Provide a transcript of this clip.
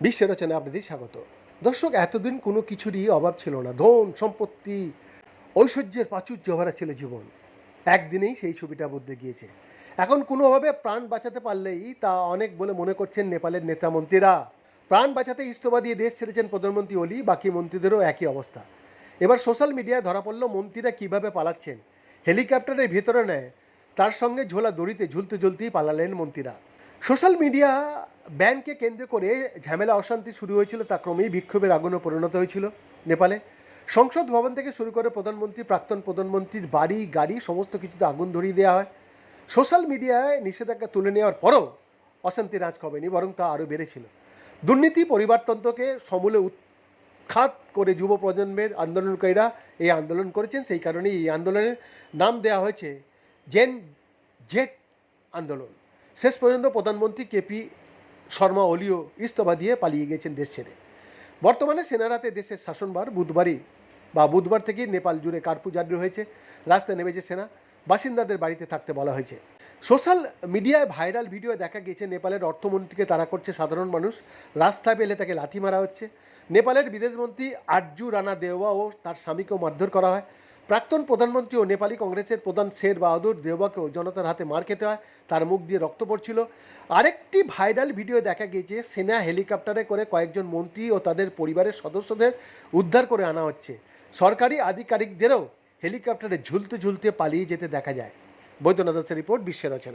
বিশ্বের রচনা আপনাদের স্বাগত। দর্শক, এতদিন কোনো কিছুরই অভাব ছিল না। ধন, সম্পত্তি, ঐশ্বর্যের প্রাচুর্য ভরা ছিল জীবন। একদিনেই সেই ছবিটা বদলে গিয়েছে। এখন কোনোভাবে প্রাণ বাঁচাতে পারলেই তা অনেক বলে মনে করছেন নেপালের নেতা মন্ত্রীরা প্রাণ বাঁচাতে ইস্তফা দিয়ে দেশ ছেড়েছেন প্রধানমন্ত্রী ওলি, বাকি মন্ত্রীদেরও একই অবস্থা। এবার সোশ্যাল মিডিয়ায় ধরা পড়ল মন্ত্রীরা কীভাবে পালাচ্ছেন। হেলিকপ্টারের ভেতরে নেয় তার সঙ্গে ঝোলা দড়িতে ঝুলতে ঝুলতেই পালালেন মন্ত্রীরা। সোশ্যাল মিডিয়া ব্যানকে কেন্দ্র করে ঝামেলা, অশান্তি শুরু হয়েছিল, তা ক্রমেই বিক্ষোভের আগুনে পরিণত হয়েছিল নেপালে। সংসদ ভবন থেকে শুরু করে প্রধানমন্ত্রী, প্রাক্তন প্রধানমন্ত্রীর বাড়ি, গাড়ি, সমস্ত কিছুতে আগুন ধরিয়ে দেওয়া হয়। সোশ্যাল মিডিয়ায় নিষেধাজ্ঞা তুলে নেওয়ার পরও অশান্তি রাজ কমেনি, বরং তা আরও বেড়েছিল। দুর্নীতি, পরিবারতন্ত্রকে সমূলে উৎখাত করে যুব প্রজন্মের আন্দোলনকারীরা এই আন্দোলন করেছেন। সেই কারণেই এই আন্দোলনের নাম দেওয়া হয়েছে জেন জেট আন্দোলন। শেষ পর্যন্ত প্রধানমন্ত্রী কেপি শর্মা ওলিও ইস্তফা দিয়ে পালিয়ে গেছেন দেশ ছেড়ে। বর্তমানে সেনারাতে দেশের শাসনভার বুধবারই বা বুধবার থেকেই নেপাল জুড়ে কার্ফু জারি হয়েছে রাস্তায় নেমেছে সেনা, বাসিন্দাদের বাড়িতে থাকতে বলা হয়েছে। সোশ্যাল মিডিয়ায় ভাইরাল ভিডিও দেখা গেছে নেপালের অর্থমন্ত্রীকে তারা করছে সাধারণ মানুষ। রাস্তায় পেলে তাকে লাথি মারা হচ্ছে। নেপালের বিদেশমন্ত্রী আরজু রানা দেওয়া ও তার স্বামীকেও মারধর করা হয়। প্রাক্তন প্রধানমন্ত্রী ও নেপালি কংগ্রেসের প্রধান শের বাহাদুর দেওবাকেও জনতার হাতে মার খেতে হয়, তার মুখ দিয়ে রক্ত পড়ছিল। আরেকটি ভাইরাল ভিডিও দেখা গিয়েছে, সেনা হেলিকপ্টারে করে কয়েকজন মন্ত্রী ও তাদের পরিবারের সদস্যদের উদ্ধার করে আনা হচ্ছে। সরকারি আধিকারিকদেরও হেলিকপ্টারে ঝুলতে ঝুলতে পালিয়ে যেতে দেখা যায়। বৈদ্যনাথ রিপোর্ট, বিশ্বের রচনা